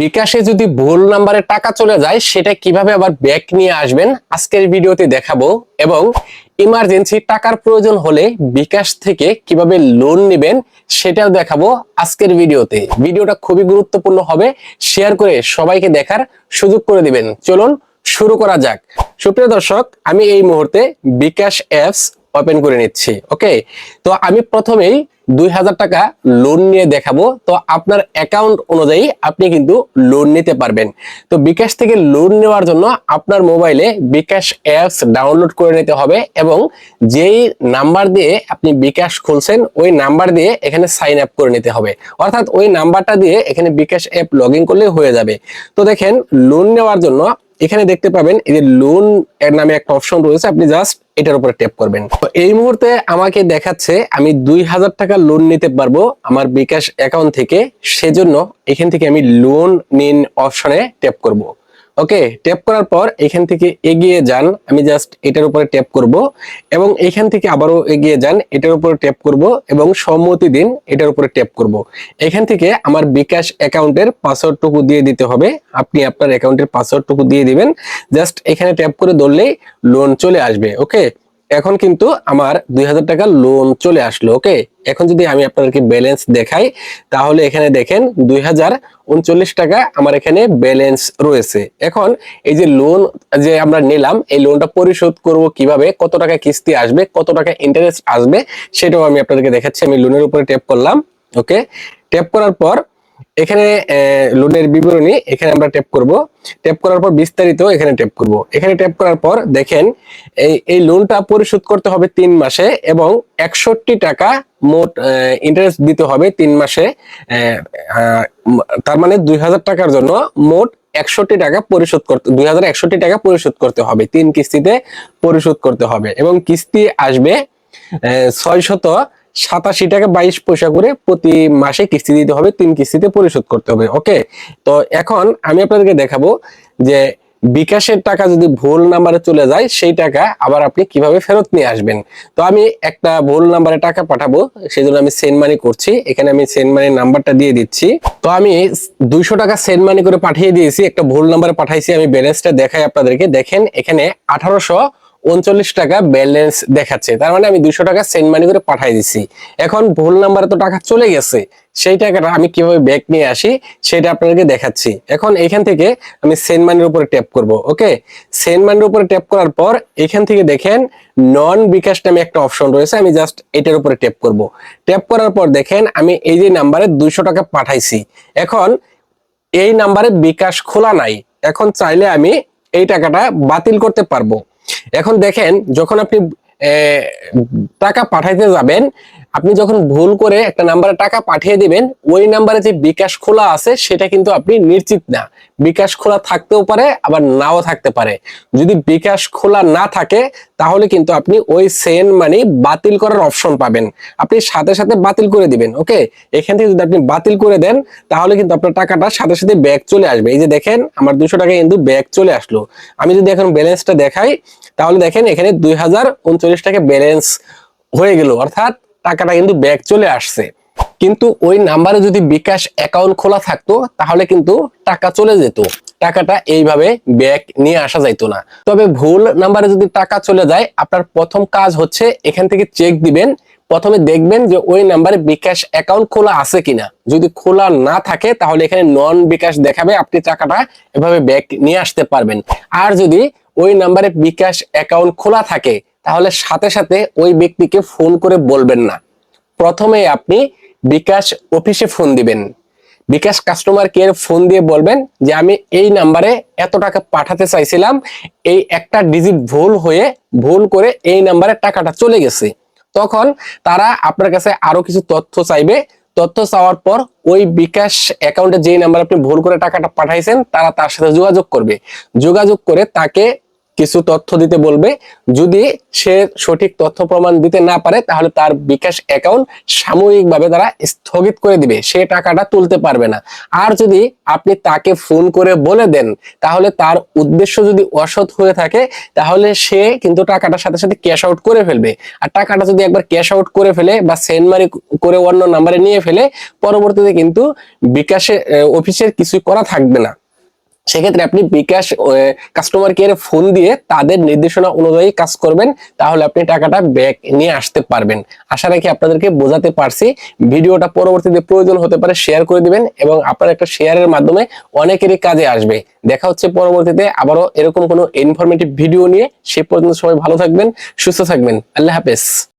বিকাশে যদি ভুল নাম্বারে টাকা চলে যায়, সেটা কীভাবে আবার ব্যাক নিয়ে আসবেন, আজকের ভিডিওতে দেখাবো। এবং ইমার্জেন্সি টাকার প্রয়োজন হলে বিকাশ থেকে কীভাবে লোন নেবেন, সেটাও দেখাবো আজকের ভিডিওতে। ভিডিওটা খুবই গুরুত্বপূর্ণ হবে শেয়ার করে সবাইকে দেখার সুযোগ করে দিবেন। চলুন শুরু করা যাক। সুপ্রিয় দর্শক, আমি এই মুহূর্তে বিকাশ অ্যাপস ওপেন করে নিচ্ছি ওকে তো আমি প্রথমেই দুই হাজার টাকা লোন নিয়ে দেখাবো। তো আপনার অ্যাকাউন্ট অনুযায়ী আপনি কিন্তু লোন নিতে পারবেন। তো বিকাশ থেকে লোন নেওয়ার জন্য আপনার মোবাইলে বিকাশ অ্যাপস ডাউনলোড করে নিতে হবে এবং যেই নাম্বার দিয়ে আপনি বিকাশ খুলছেন, ওই নাম্বার দিয়ে এখানে সাইন আপ করে নিতে হবে। অর্থাৎ ওই নাম্বারটা দিয়ে এখানে বিকাশ অ্যাপ লগ করলে হয়ে যাবে। তো দেখেন লোন নেওয়ার জন্য এখানে দেখতে পাবেন এই যে লোন এর নামে একটা অপশন রয়েছে, আপনি জাস্ট এটার উপরে ট্যাপ করবেন। তো এই মুহূর্তে আমাকে দেখাচ্ছে আমি দুই হাজার টাকা লোন নিতে পারব আমার বিকাশ অ্যাকাউন্ট থেকে, সেজন্য এখান থেকে আমি লোন নিন অপশনে ট্যাপ করব। ওকে ট্যাপ করার পর এখান থেকে এগিয়ে যান। আমি জাস্ট এটার উপরে ট্যাপ করব এবং এখান থেকে আবারও এগিয়ে যান, এটার উপরে ট্যাপ করব এবং সম্মতি দিন এটার উপরে ট্যাপ করব। এখান থেকে আমার বিকাশ অ্যাকাউন্টের পাসওয়ার্ডটুকু দিয়ে দিতে হবে। আপনি আপনার অ্যাকাউন্টের পাসওয়ার্ডটুকু দিয়ে দিবেন। জাস্ট এখানে ট্যাপ করে ধরলেই লোন চলে আসবে। ওকে এখন কিন্তু আমার দুই হাজার টাকা লোন চলে আসলো ওকে এখন যদি আমি আপনাদেরকে ব্যালেন্স দেখাই, তাহলে এখানে দেখেন দুই হাজার উনচল্লিশ টাকা আমার এখানে ব্যালেন্স রয়েছে। এখন এই যে লোন যে আমরা নিলাম, এই লোনটা পরিশোধ করব কীভাবে, কত টাকা কিস্তি আসবে, কত টাকা ইন্টারেস্ট আসবে, সেটাও আমি আপনাদেরকে দেখাচ্ছি। আমি লোনের উপরে ট্যাপ করলাম ওকে ট্যাপ করার পর এখানে লোনের বিবরণী এখানে আমরা ট্যাপ করব। ট্যাপ করার পর বিস্তারিত এখানে ট্যাপ করব। এখানে ট্যাপ করার পর দেখেন, এই এই লোনটা পরিশোধ করতে হবে তিন মাসে এবং একষট্টি টাকা মোট ইন্টারেস্ট দিতে হবে তিন মাসে তার মানে দুই হাজার টাকার জন্য মোট একষট্টি টাকা পরিশোধ করতে, দুই হাজার একষট্টি টাকা পরিশোধ করতে হবে। তিন কিস্তিতে পরিশোধ করতে হবে এবং কিস্তি আসবে ছয় শত সাতাশি টাকা বাইশ পয়সা করে প্রতি মাসে কিস্তি দিতে হবে, তিন কিস্তিতে পরিশোধ করতে হবে ওকে তো এখন আমি আপনাদেরকে দেখাবো যে বিকাশের টাকা যদি ভুল নাম্বারে চলে যায়, সেই টাকা আবার আপনি কীভাবে ফেরত নিয়ে আসবেন? তো আমি একটা ভুল নাম্বারে টাকা পাঠাবো সেই জন্য আমি সেন্ড মানি করছি। এখানে আমি সেন্ড মানির নাম্বারটা দিয়ে দিচ্ছি। তো আমি দুইশো টাকা সেন্ড মানি করে পাঠিয়ে দিয়েছি, একটা ভুল নাম্বারে পাঠাইছি, আমি ব্যালেন্সটা দেখাই আপনাদেরকে। দেখেন, এখানে আঠারোশো উনচল্লিশ টাকা ব্যালেন্স দেখাচ্ছে। তার মানে আমি দুশো টাকা সেন্ড মানি করে পাঠাই দিছি। এখন ভুল নাম্বারে তো টাকা চলে গেছে। সেই টাকাটা আমি কীভাবে ব্যাক নিয়ে আসি, সেটা আপনাদেরকে দেখাচ্ছি। এখন এখান থেকে আমি সেন্ড মানির উপরে ট্যাপ করব ওকে সেন্ড মানির উপরে ট্যাপ করার পর এখান থেকে দেখেন নন বিকাশ নামে একটা অপশন রয়েছে, আমি জাস্ট এটার উপরে ট্যাপ করব। ট্যাপ করার পর দেখেন, আমি এই যে নাম্বারে দুশো টাকা পাঠাইছি। এখন এই নাম্বারে বিকাশ খোলা নাই। এখন চাইলে আমি এই টাকাটা বাতিল করতে পারব। এখন দেখেন যখন আপনি টাকা পাঠাইতে যাবেন আপনি যখন ভুল করে একটা নাম্বারে টাকা পাঠিয়ে দিবেন, ওই নাম্বারে যে বিকাশ খোলা আছে, সেটা কিন্তু আপনি নিশ্চিত না। বিকাশ খোলা থাকতেও পারে, আবার নাও থাকতে পারে। যদি বিকাশ খোলা না থাকে, তাহলে কিন্তু আপনি ওই সেন মানি বাতিল করার অপশন পাবেন। আপনি সাথে সাথে বাতিল করে দিবেন ওকে এখান থেকে যদি আপনি বাতিল করে দেন, তাহলে কিন্তু আপনার টাকাটা সাথে সাথে ব্যাক চলে আসবে। এই যে দেখেন, আমার দুশো টাকা কিন্তু ব্যাক চলে আসলো। আমি যদি এখন ব্যালেন্সটা দেখাই, তাহলে দেখেন এখানে দুই হাজার উনচল্লিশ টাকা ব্যালেন্স হয়ে গেল। অর্থাৎ টাকাটা কিন্তু ব্যাক চলে আসছে। কিন্তু ওই নাম্বারে যদি বিকাশ অ্যাকাউন্ট খোলা থাকতো, তাহলে কিন্তু টাকা চলে যেত। টাকাটা এইভাবে ব্যাক নিয়ে আসা যাইতো না। তবে ভুল নাম্বারে যদি টাকা চলে যায়, আপনার প্রথম কাজ হচ্ছে এখান থেকে চেক দিবেন। প্রথমে দেখবেন যে ওই নাম্বারে বিকাশ অ্যাকাউন্ট খোলা আছে কিনা। যদি খোলা না থাকে, তাহলে এখানে নন বিকাশ দেখাবে, আপনি টাকাটা এভাবে ব্যাক নিয়ে আসতে পারবেন। আর যদি ওই নাম্বারে বিকাশ অ্যাকাউন্ট খোলা থাকে তাহলে সাথে সাথে ওই ব্যক্তিকে ফোন করে বলবেন না। প্রথমে আপনি বিকাশ অফিসে ফোন দিবেন। বিকাশ কাস্টমার কেয়ার ফোন দিয়ে বলবেন যে, আমি এই নাম্বারে এত টাকা পাঠাতে চাইছিলাম, এই একটা ডিজিট ভুল হয়ে ভুল করে এই নাম্বারে টাকাটা চলে গেছে। তখন তারা আপনার কাছে আরও কিছু তথ্য চাইবে। তথ্য চাওয়ার পর ওই বিকাশ অ্যাকাউন্টে যেই নাম্বার আপনি ভুল করে টাকাটা পাঠাইছেন, তারা তার সাথে যোগাযোগ করবে। যোগাযোগ করে তাকে কিছু তথ্য দিতে বলবে। যদি সে সঠিক তথ্য প্রমাণ দিতে না পারে, তাহলে তার বিকাশ অ্যাকাউন্ট সাময়িকভাবে তারা স্থগিত করে দিবে। সে টাকাটা তুলতে পারবে না। আর যদি আপনি তাকে ফোন করে বলে দেন, তাহলে তার উদ্দেশ্য যদি অসৎ হয়ে থাকে, তাহলে সে কিন্তু টাকাটার সাথে সাথে ক্যাশ আউট করে ফেলবে। আর টাকাটা যদি একবার ক্যাশ আউট করে ফেলে বা সেন্ড মানি করে অন্য নাম্বারে নিয়ে ফেলে, পরবর্তীতে কিন্তু বিকাশে অফিসের কিছুই করা থাকবে না। সেক্ষেত্রে আপনি বিকাশ কাস্টমার কেয়ারে ফোন দিয়ে তাদের নির্দেশনা অনুযায়ী কাজ করবেন, তাহলে আপনি টাকাটা ব্যাক নিয়ে আসতে পারবেন। আশা রাখি আপনাদেরকে বোঝাতে পারছি। ভিডিওটা পরবর্তীতে প্রয়োজন হতে পারে শেয়ার করে দিবেন এবং আপনার একটা শেয়ারের মাধ্যমে অনেকেরই কাজে আসবে। দেখা হচ্ছে পরবর্তীতে আবারও এরকম কোনো ইনফরমেটিভ ভিডিও নিয়ে। সে পর্যন্ত সবাই ভালো থাকবেন, সুস্থ থাকবেন। আল্লাহ হাফেজ।